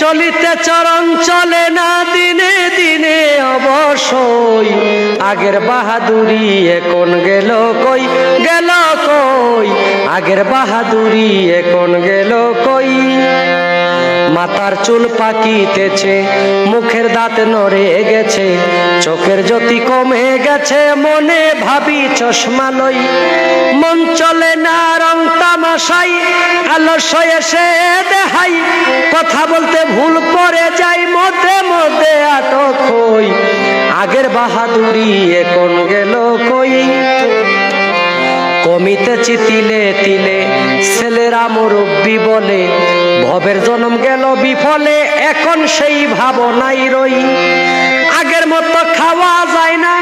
চলিতে চরণ চলে না, দিনে দিনে অবশ্যই। আগের বাহাদুরি এখন গেল কই? গেল কই? আগের বাহাদুরি এখন গেল কই? মাথার চুল পাকিতেছে, মুখের দাঁত নড়ে গেছে, চোখের জ্যোতি কমে গেছে, মনে ভাবি চশমা লই। মন চলে না, রং তামাশাই আলস্য এসে দেহাই। কথা বলতে ভুল করে যাই মধ্যে মধ্যে আটক হই। আগের বাহাদুরি এখন গেল কই? কমিতেছি তিলে তিলে, ছেলেরা মুরব্বী বলে, ভবের জন্ম গেল বিফলে, এখন সেই ভাবনাই রই। আগের মতো খাওয়া যায় না,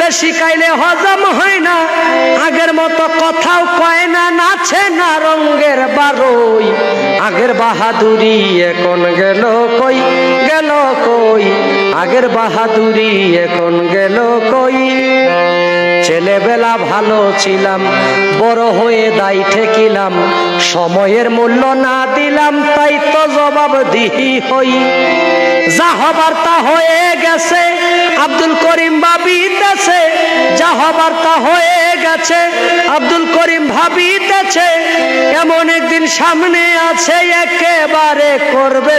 বেশি খাইলে হজম হয় না। আগের মতো বারোই। আগের বাহাদুরি এখন গেল কই? গেল কই? আগের বাহাদুরি এখন গেল কই? ছেলেবেলা ভালো ছিলাম, বড় হয়ে দায় ঠেকিলাম, সময়ের মূল্য না দিলাম, তাই তো জবাব দিহি হই। যা হবার তা হয়ে গেছে, আব্দুল করিম ভাবিতেছে। যা হবার তা হয়ে গেছে, আব্দুল করিম ভাবিতেছে। এমন একদিন সামনে আছে একেবারে করবে